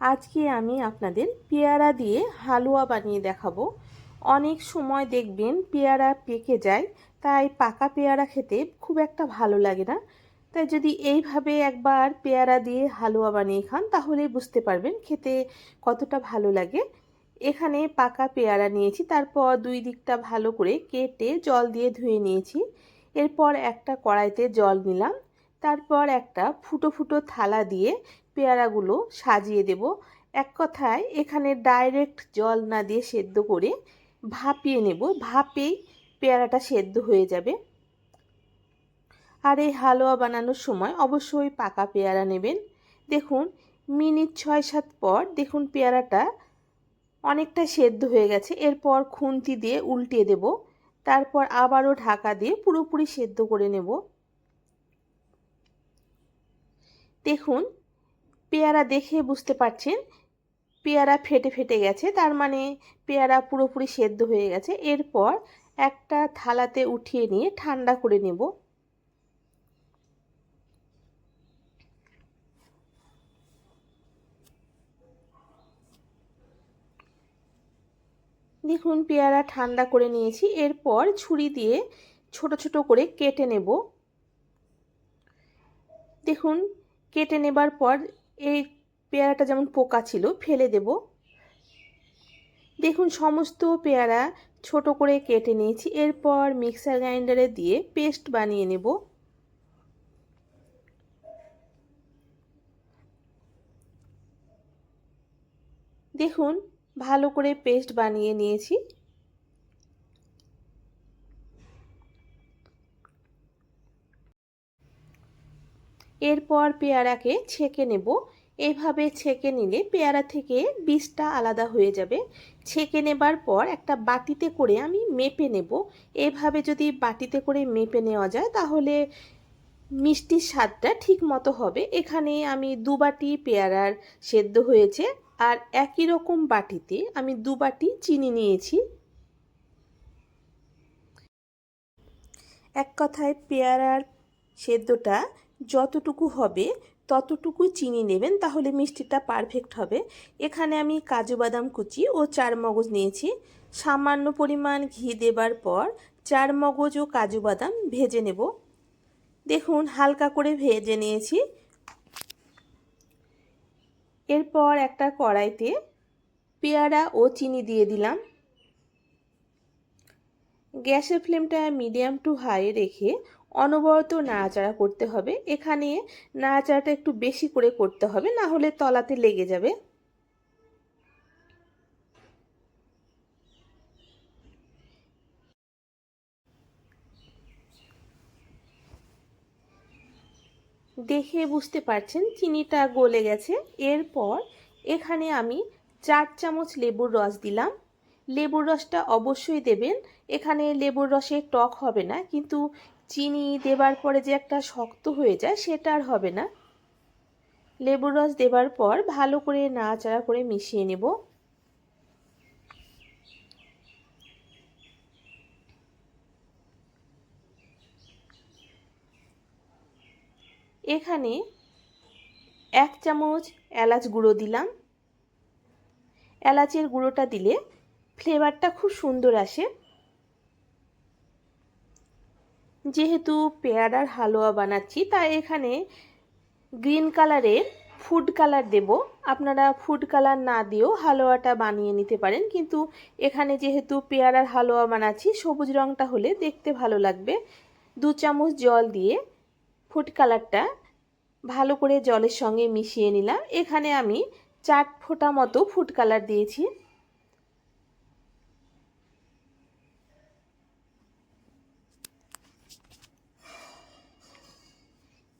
আজকে আমি আপনাদের পেয়ারা দিয়ে হালুয়া বানিয়ে দেখাবো। অনেক সময় দেখবেন পেয়ারা পেকে যায়, তাই পাকা পেয়ারা খেতে খুব একটা ভালো লাগে না। তাই যদি এইভাবে একবার পেয়ারা দিয়ে হালুয়া বানিয়ে খান তাহলে বুঝতে পারবেন খেতে কতটা ভালো লাগে। এখানে পাকা পেয়ারা নিয়েছি, তারপর দুই দিকটা ভালো করে কেটে জল দিয়ে ধুয়ে নিয়েছি। এরপর একটা কড়াইতে জল নিলাম, তারপর একটা ফুটো ফুটো থালা দিয়ে পেয়ারাগুলো সাজিয়ে দেব। এক কথায় এখানে ডাইরেক্ট জল না দিয়ে সেদ্ধ করে ভাপিয়ে নেব। ভাপেই পেয়ারাটা সেদ্ধ হয়ে যাবে। আর এই হালুয়া বানানোর সময় অবশ্যই পাকা পেয়ারা নেবেন। দেখুন, মিনিট ছয় সাত পর দেখুন পেয়ারাটা অনেকটা সেদ্ধ হয়ে গেছে। এরপর খুন্তি দিয়ে উল্টে দেব। তারপর আবারও ঢাকা দিয়ে পুরোপুরি সেদ্ধ করে নেব। দেখুন পেয়ারা দেখে বুঝতে পারছেন, পেয়ারা ফেটে ফেটে গেছে, তার মানে পেয়ারা পুরোপুরি সেদ্ধ হয়ে গেছে। এরপর একটা থালাতে উঠিয়ে নিয়ে ঠান্ডা করে নেব। দেখুন, পেয়ারা ঠান্ডা করে নিয়েছি। এরপর ছুরি দিয়ে ছোট ছোট করে কেটে নেব। দেখুন, কেটে নেবার পর এই পেয়ারাটা যেমন পোকা ছিল, ফেলে দেব। দেখুন, সমস্ত পেয়ারা ছোট করে কেটে নিয়েছি। এরপর মিক্সার গ্রাইন্ডারে দিয়ে পেস্ট বানিয়ে নেব। দেখুন, ভালো করে পেস্ট বানিয়ে নিয়েছি। এরপর পেয়ারাকে ছেঁকে নেব। এইভাবে ছেঁকে নিলে পেয়ারা থেকে বীজটা আলাদা হয়ে যাবে। ছেঁকে নেবার পর একটা বাটিতে করে আমি মেপে নেব। এভাবে যদি বাটিতে করে মেপে নেওয়া যায় তাহলে মিষ্টির স্বাদটা ঠিক মতো হবে। এখানে আমি দু বাটি পেয়ারার সেদ্ধ হয়েছে আর একই রকম বাটিতে আমি দু বাটি চিনি নিয়েছি। এক কথায় পেয়ারার সেদ্ধটা যতটুকু হবে, ততটুকু চিনি নেবেন, তাহলে মিষ্টিটা পারফেক্ট হবে। এখানে আমি কাজু বাদাম কুচি ও চার মগজ নিয়েছি। সামান্য পরিমাণ ঘি দেবার পর চার মগজ ও কাজু বাদাম ভেজে নেব। দেখুন, হালকা করে ভেজে নিয়েছি। এরপর একটা কড়াইতে পেয়ারা ও চিনি দিয়ে দিলাম। গ্যাসের ফ্লেমটা মিডিয়াম টু হাই রেখে অনবরত নাড়াচাড়া করতে হবে। এখানে নাড়াচাড়াটা একটু বেশি করে করতে হবে, না হলে তলাতে লেগে যাবে। দেখে বুঝতে পারছেন চিনিটা গলে গেছে। এরপর এখানে আমি চার চামচ লেবুর রস দিলাম। লেবুর রসটা অবশ্যই দেবেন। এখানে লেবুর রসে টক হবে না, কিন্তু চিনি দেবার পরে যে একটা শক্ত হয়ে যায়, সেটা আর হবে না। লেবুর রস দেবার পর ভালো করে নাড়াচাড়া করে মিশিয়ে নেব। এখানে এক চামচ এলাচ গুঁড়ো দিলাম। এলাচের গুঁড়োটা দিলে ফ্লেভারটা খুব সুন্দর আসে। যেহেতু পেয়ারার হালুয়া বানাচ্ছি, তাই এখানে গ্রিন কালারের ফুড কালার দেব। আপনারা ফুড কালার না দিয়েও হালুয়াটা বানিয়ে নিতে পারেন, কিন্তু এখানে যেহেতু পেয়ারার হালুয়া বানাচ্ছি, সবুজ রঙটা হলে দেখতে ভালো লাগবে। দু চামচ জল দিয়ে ফুড কালারটা ভালো করে জলের সঙ্গে মিশিয়ে নিলাম। এখানে আমি চার ফোঁটা মতো ফুড কালার দিয়েছি।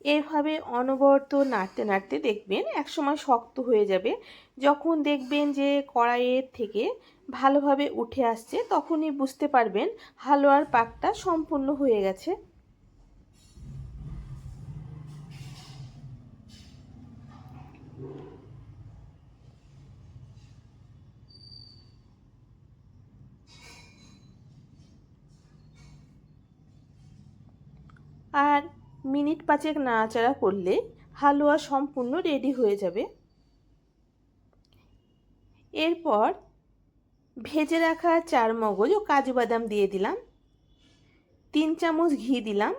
এভাবে অনবরত নাড়তে নাড়তে দেখবেন একসময় শক্ত হয়ে যাবে। যখন দেখবেন যে কড়াইয়ের থেকে ভালোভাবে উঠে আসছে, তখনই বুঝতে পারবেন হালুয়ার পাকটা সম্পূর্ণ হয়ে গেছে। আর মিনিট পাঁচেক নাড়াচাড়া করলে হালুয়া সম্পূর্ণ রেডি হয়ে যাবে। এরপর ভেজে রাখা চার মগজ ও কাজু বাদাম দিয়ে দিলাম। তিন চামচ ঘি দিলাম।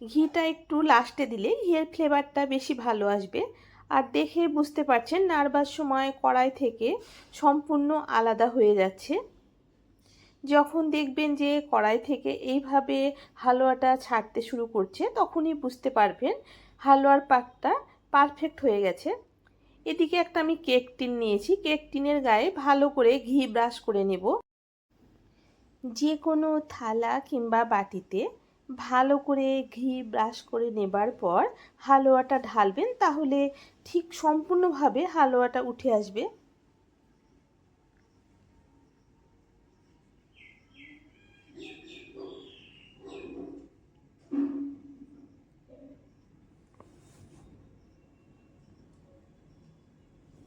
ঘিটা একটু লাস্টে দিলে ঘিয়ের ফ্লেভারটা বেশি ভালো আসবে। আর দেখে বুঝতে পারছেন নাড়বার সময় কড়াই থেকে সম্পূর্ণ আলাদা হয়ে যাচ্ছে। যখন দেখবেন যে কড়াই থেকে এইভাবে হালুয়াটা ছাড়তে শুরু করছে, তখনই বুঝতে পারবেন হালুয়ার পাকটা পারফেক্ট হয়ে গেছে। এদিকে একটা আমি কেক টিন নিয়েছি। কেক টিনের গায়ে ভালো করে ঘি ব্রাশ করে নেব। যে কোনো থালা কিংবা বাটিতে ভালো করে ঘি ব্রাশ করে নেবার পর হালুয়াটা ঢালবেন, তাহলে ঠিক সম্পূর্ণভাবে হালুয়াটা উঠে আসবে।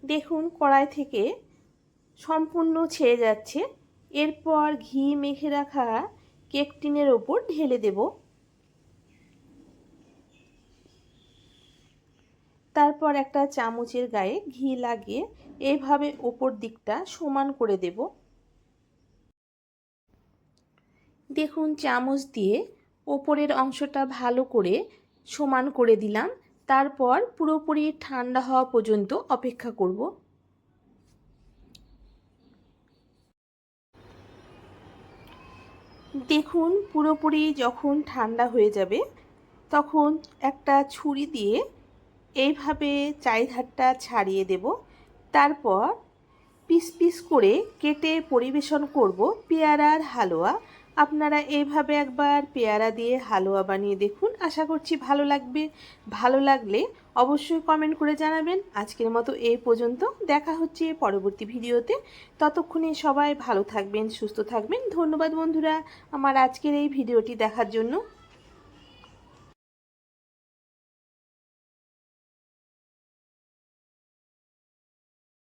দেখুন কড়াই থেকে সম্পূর্ণ ছেড়ে যাচ্ছে। এরপর ঘি মেখে রাখা কেক টিনের ওপর ঢেলে দেব। তারপর একটা চামচের গায়ে ঘি লাগিয়ে এইভাবে ওপর দিকটা সমান করে দেব। দেখুন, চামচ দিয়ে ওপরের অংশটা ভালো করে সমান করে দিলাম। তারপর পুরোপুরি ঠান্ডা হওয়া পর্যন্ত অপেক্ষা করব। দেখুন, পুরোপুরি যখন ঠান্ডা হয়ে যাবে, তখন একটা ছুরি দিয়ে এইভাবে চারিধারটা ছাড়িয়ে দেব। তারপর পিস পিস করে কেটে পরিবেশন করব পেয়ারার হালুয়া আপনারা এইভাবে একবার পেয়ারা দিয়ে হালুয়া বানিয়ে দেখুন। আশা করছি ভালো লাগবে। ভালো লাগলে অবশ্যই কমেন্ট করে জানাবেন। আজকের মতো এই পর্যন্ত। দেখা হচ্ছে পরবর্তী ভিডিওতে। ততক্ষণে সবাই ভালো থাকবেন, সুস্থ থাকবেন। ধন্যবাদ বন্ধুরা। আমার আজকের এই ভিডিওটি দেখার জন্য।